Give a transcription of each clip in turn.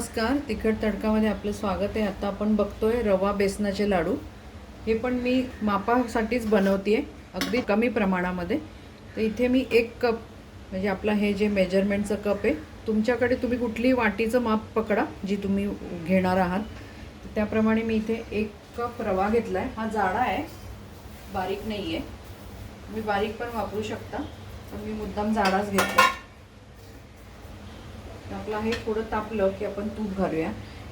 नमस्कार. तिखट तडकामध्ये आपलं स्वागत आहे. आता आपण बघतोय रवा बेसनाचे लाडू. हे पण मी मापासाठीच बनवते अगदी कमी प्रमाणामध्ये. तर इथे मी एक कप म्हणजे आपला हे जे मेजरमेंटचं कप आहे तुमच्याकडे तुम्ही कुठलीही वाटीचं माप पकडा जी तुम्ही घेणार आहात. त्याप्रमाणे मी इथे एक कप रवा घेतला आहे हा जाडा आहे. बारीक नाही आहे तुम्ही बारीक पण वापरू शकता. पण मी मुद्दाम जाडाच घेतला आपलं हे थोडं तापलं की आपण तूप घालूया.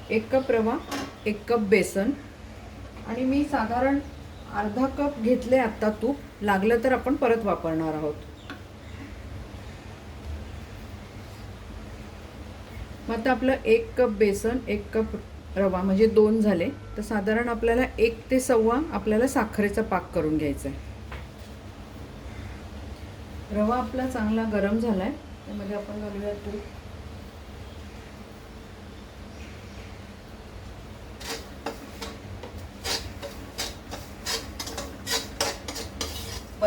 एक कप रवा एक कप बेसन आणि मी साधारण अर्धा कप घेतले आत्ता तूप. लागलं तर आपण परत वापरणार आहोत. मग आता आपलं एक कप बेसन एक कप रवा म्हणजे दोन झाले. तर साधारण आपल्याला एक ते सव्वा आपल्याला साखरेचा पाक करून घ्यायचा आहे रवा आपला चांगला गरम झालाय. त्यामध्ये आपण घालूया तूप.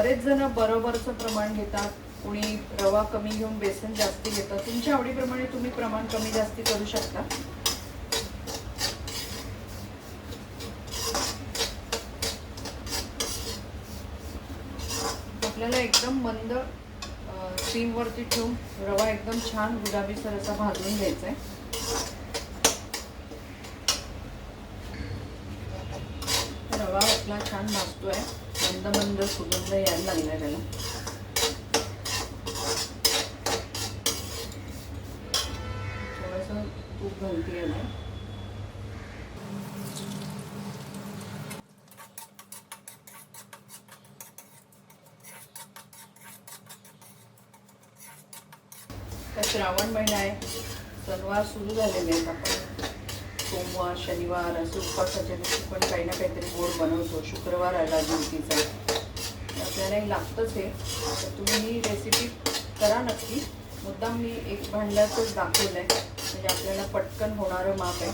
बरेच जण बरोबरचं प्रमाण घेतात. कोणी रवा कमी घेऊन बेसन जास्त घेतात. तुमच्या आवडीप्रमाणे तुम्ही प्रमाण कमी जास्ती करू शकता. आपल्याला एकदम मंद स्टीमवरती ठेवून रवा एकदम छान गुलाबीसर असा भाजून घ्यायचा आहे रवा आपला छान भाजतोय. मंद मंद सुगंध यायला लागला त्याला थोडंसं तूप घालते याला. तर श्रावण महिना आहे. सणवार सुरू झालेले आहेत आपण सोमवार शनिवार असं उपवासाच्या दिवशी पण काही ना काहीतरी गोड बनवतो. शुक्रवार आला ज्योतीचा आपल्यालाही लागतंच हे. तर तुम्ही ही रेसिपी करा नक्की. मुद्दाम मी एक भांड्याचंच दाखवलं आहे म्हणजे आपल्याला पटकन होणारं माप आहे.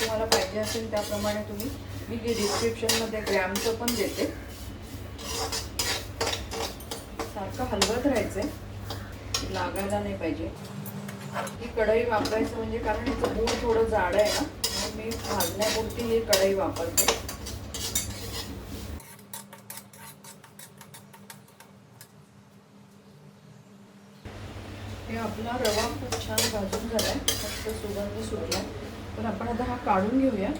तुम्हाला पाहिजे असेल त्याप्रमाणे तुम्ही मी जे डिस्क्रिप्शनमध्ये ग्रॅमचं पण देते. सारखं हलवत राहायचं आहे लागायला नाही पाहिजे. ही कढई वापरायचं म्हणजे कारण याचं मूळ थोडं जाड आहे ना. मी भाजण्यापुरती ही कढई वापरते. हे आपला रवा खूप छान भाजून झालाय. फक्त सुगंध सुटला पण आपण आता हा काढून घेऊया.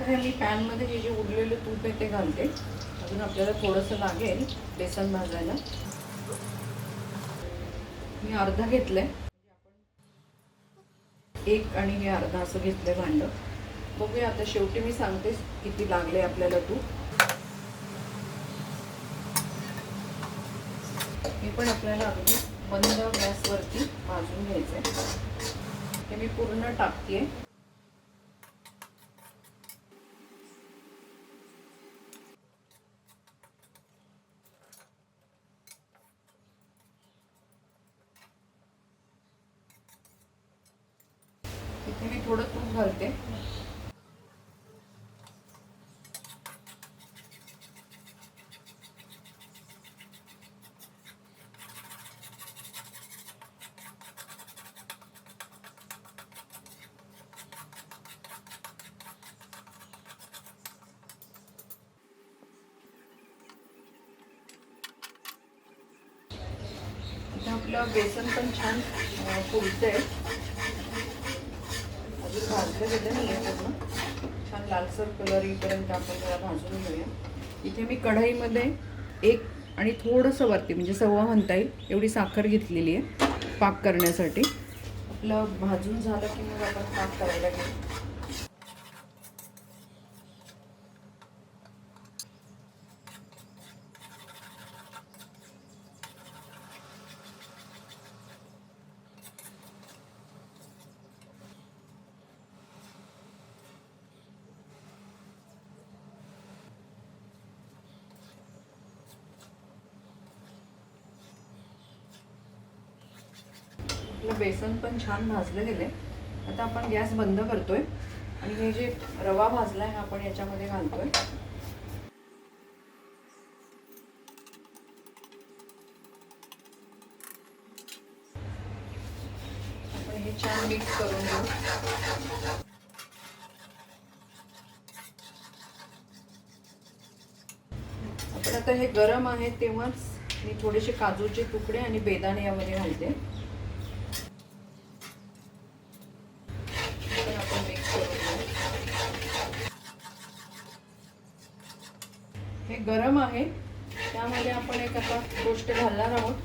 तर मी पॅनमध्ये हे जे उरलेलं तूप आहे ते घालते. अजून आपल्याला थोडंसं लागेल बेसन भाजायला. मी अर्धा घेतलंय. एक आणि हे अर्धा असं घेतलंय भांड. बघूया आता शेवटी मी सांगते किती लागले आपल्याला तू. हे पण आपल्याला अगदी मंद गॅसवरती भाजून घ्यायचंय. हे मी पूर्ण टाकतेय इथे मी थोडं तूप घालते इथे बेसन पण छान फुलतंय अजून भाजलं गेलं नाही आहे पूर्ण छान लालसर कलर येईपर्यंत आपण त्याला भाजून घेऊया. इथे मी कढईमध्ये एक आणि थोडंसं वरती म्हणजे सव्वा म्हणता येईल एवढी साखर घेतलेली आहे पाक करण्यासाठी. आपलं भाजून झालं की मग आपण पाक करायला घेऊ आपलं बेसन पण छान भाजलं गेलं आहे आता आपण गॅस बंद करतोय. आणि हे जे रवा भाजला आहे हा आपण याच्यामध्ये घालतोय. हे छान मिक्स करून घेऊ. आपण आता हे गरम आहे तेव्हाच मी थोडेसे काजूचे तुकडे आणि बेदाणे यामध्ये घालते.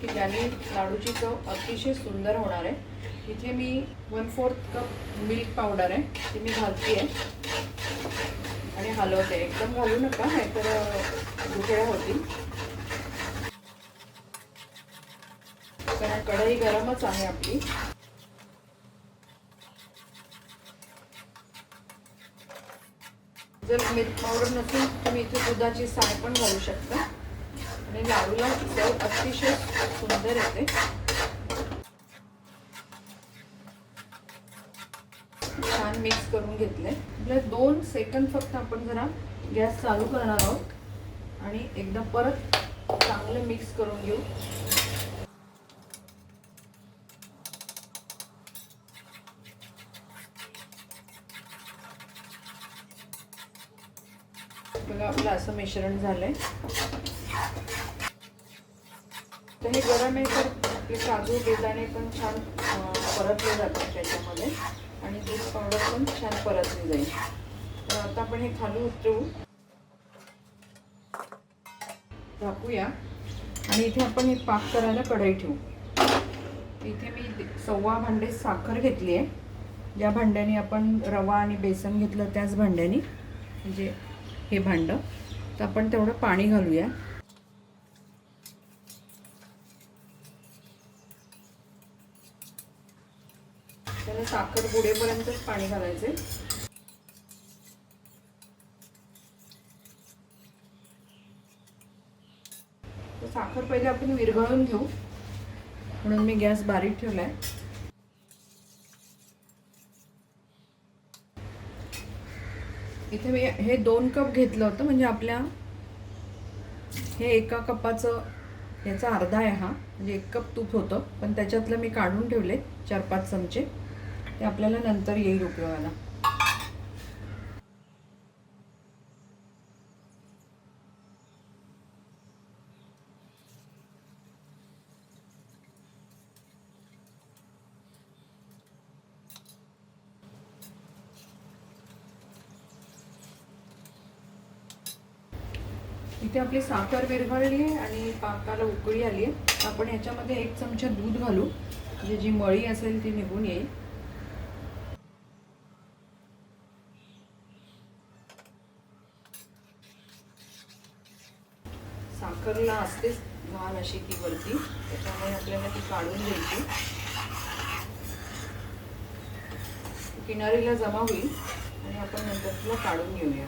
की ज्याने लाडूची चव अतिशय सुंदर होणार आहे. इथे मी one fourth cup milk powder आहे ती मी घालते आहे आणि हलवते. एकदम घालू नका नाहीतर गुठळ्या होतील. कारण कढई गरमच आहे आपली. जर मिल्क पावडर नसेल तुम्ही इथे दुधाची साय पण घालू शकता. आणि लाडूला चव अतिशय सुंदर येते. छान मिक्स करून घेतले आपल्या दोन सेकंद फक्त आपण जरा गॅस चालू करणार आहोत. आणि एकदा परत चांगलं मिक्स करून घेऊ. बघा आपलं असं मिश्रण झालंय. तर हे गरम आहे तर आपले काजू बेदाणे पण छान परतले जातात त्याच्यामध्ये. आणि दूध पावडर पण छान परतली जाईल. तर आता आपण हे खाली उतरवू. झाकूया आणि इथे आपण हे पाक करायला कढई ठेवू. इथे मी सव्वा भांडे साखर घेतली आहे. ज्या भांड्याने आपण रवा आणि बेसन घेतलं त्याच भांड्याने म्हणजे हे भांडं. तर आपण तेवढं पाणी घालूया. त्याला साखर बुडेपर्यंतच पाणी घालायचे. साखर पहिले आपण विरघळून घेऊ. म्हणून मी गॅस बारीक ठेवलाय. इथे मी हे दोन कप घेतलं होतं म्हणजे आपल्या हे एका कपाचं याचा अर्धा आहे हा म्हणजे एक कप तूप होतं पण त्याच्यातलं मी काढून ठेवले चार पाच चमचे. ते आपल्याला नंतर येईल उपयोगाला. इथे आपली साखर विरघळली आणि पाकाला उकळी आली. आपण याच्यामध्ये एक चमचा दूध घालू. म्हणजे जी मळी असेल ती निघून येईल. साखरला असतेच घाण अशी ती वरती. त्याच्यामुळे आपल्याला ती काढून द्यायची. किनारीला जमा होईल आणि आपण नंतर तिला काढून घेऊया.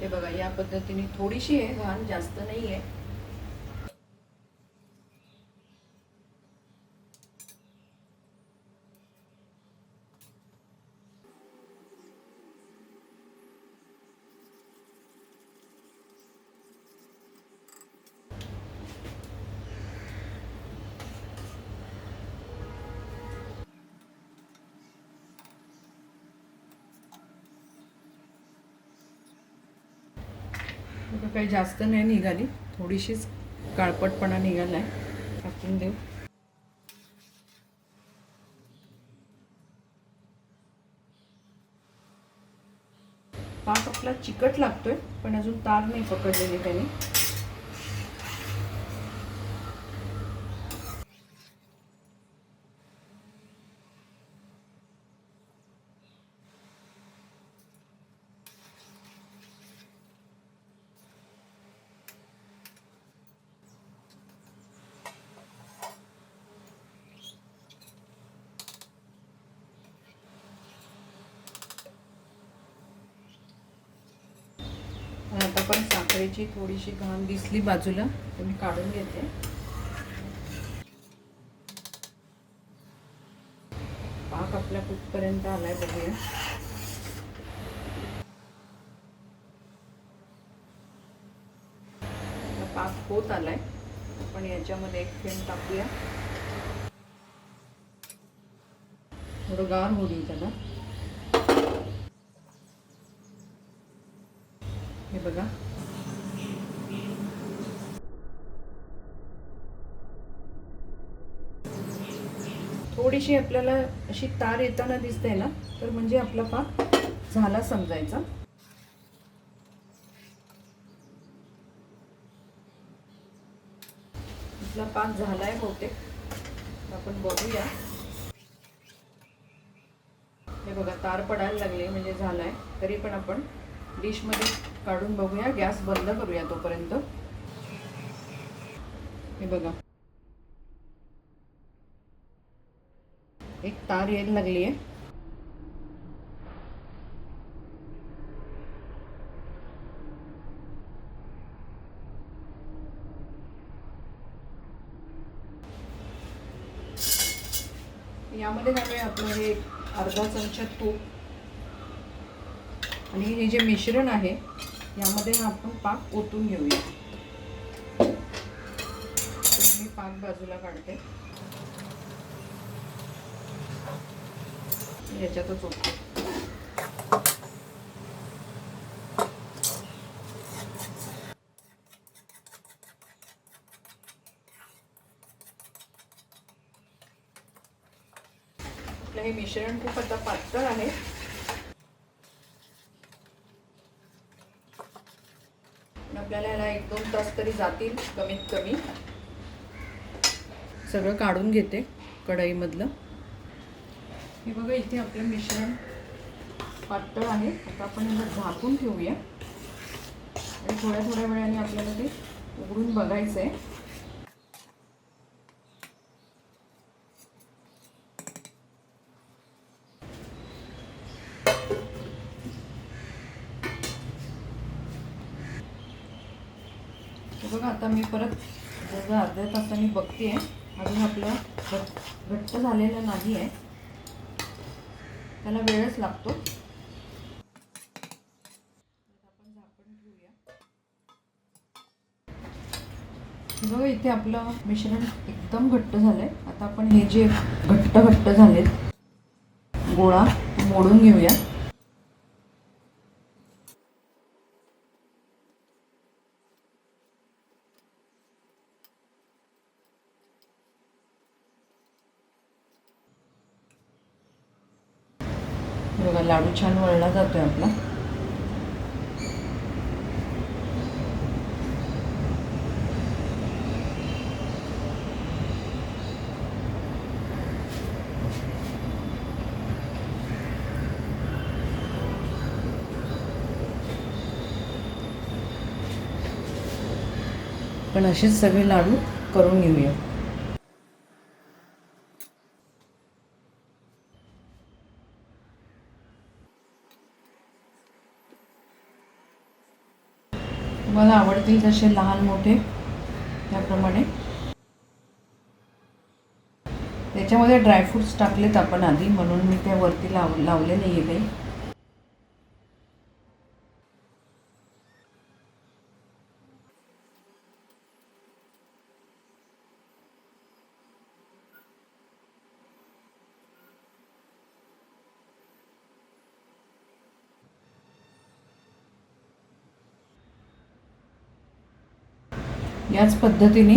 हे बघा या पद्धतीने थोडीशी आहे घाण जास्त नाही आहे बघा, काही जास्त नाही निघाली. थोडीशीच काळपटपणा निघालाय. टाकून देऊ. ताक आपला चिकट लागतोय पण अजून तार नाही पकडलेली त्याने. पोळ्याची थोडीशी घाण दिसली बाजूला तर मी काढून घेते. पाक आपल्या कुठपर्यंत आलाय बघूया. पाक होत आलाय आपण याच्यामध्ये एक फेम टाकूया. थोडं गार होऊ त्याला. हे बघा थोडीशी आपल्याला अशी तार येताना दिसते ना तर म्हणजे आपला पाक झाला समजायचा. आपला पाक आहे बहुतेक. आपण बघूया. हे बघा तार पडायला लागले म्हणजे झालाय. तरी पण आपण डिशमध्ये काढून बघूया. गॅस बंद करूया तोपर्यंत. हे बघा. एक तार यायला लागली आहे. यामध्ये घालूया आपलं हे अर्धा चमचा तूप. आणि हे जे मिश्रण आहे यामध्ये हा आपण पाक ओतून घेऊया. मी पाक बाजूला काढते. याच्यातच ओतते हे मिश्रण खूप आता पातळ आहे. आपल्याला ह्याला एक दोन तास तरी जातील कमीत कमी. सगळं काढून घेते कढईमधलं. हे बघा इथे आपलं मिश्रण पातळ आहे. आता आपण याला झाकून ठेवूया. आणि थोड्या थोड्या वेळाने आपल्याला ते उघडून बघायचं आहे बघा आता मी परत जसं अर्ध्या तासाने बघते अजून आपलं घट्ट झालेलं नाही आहे त्याला वेळच लागतो. आपण झाकण ठेवूया बघा इथे आपलं मिश्रण एकदम घट्ट झालंय. आता आपण हे जे घट्ट घट्ट झालेत गोळा मोडून घेऊया. बघा लाडू छान वळला जातोय आपला. पण असेच सगळे लाडू करून घेऊया. तुम्हाला आवडतील तसे लहान मोठे त्याप्रमाणे. त्याच्यामध्ये ड्रायफ्रूट्स टाकलेत आपण आधी म्हणून मी त्या वरती लाव लावले नाही आहे काही. याच पद्धतीने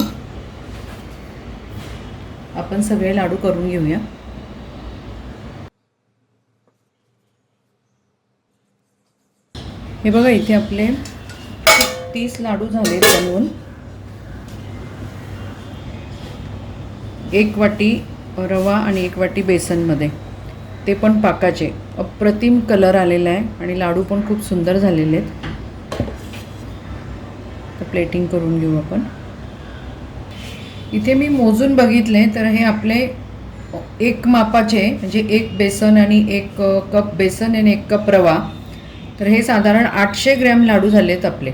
आपण सगळे लाडू करून घेऊया. हे बघा इथे आपले तीस लाडू झाले बनवून. एक वाटी रवा आणि एक वाटी बेसनमध्ये. ते पण पाकाचे. अप्रतिम कलर आलेला आहे आणि लाडू पण खूप सुंदर झालेले आहेत. प्लेटिंग करून घेऊ आपण. इथे मी मोजून बघितले तर हे आपले एक मापाचे म्हणजे एक बेसन आणि एक कप बेसन आणि एक कप रवा. तर हे साधारण आठशे ग्रॅम लाडू झालेत आपले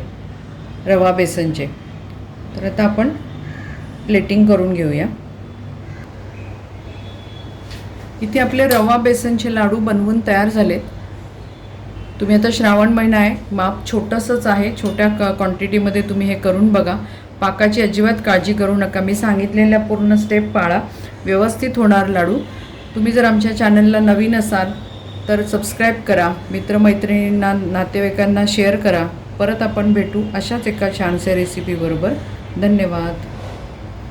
रवा बेसनचे. तर आता आपण प्लेटिंग करून घेऊया. इथे आपले रवा बेसनचे लाडू बनवून तयार झालेत. तुम्ही आता श्रावण महिना आहे माप छोटंसंच आहे छोट्या क क्वांटिटीमध्ये तुम्ही हे करून बघा. पाकाची अजिबात काळजी करू नका. मी सांगितलेल्या पूर्ण स्टेप पाळा. व्यवस्थित होणार लाडू. तुम्ही जर आमच्या चॅनलला नवीन असाल तर सबस्क्राईब करा. मित्रमैत्रिणींना नातेवाईकांना शेअर करा. परत आपण भेटू अशाच एका छानशा रेसिपीबरोबर धन्यवाद.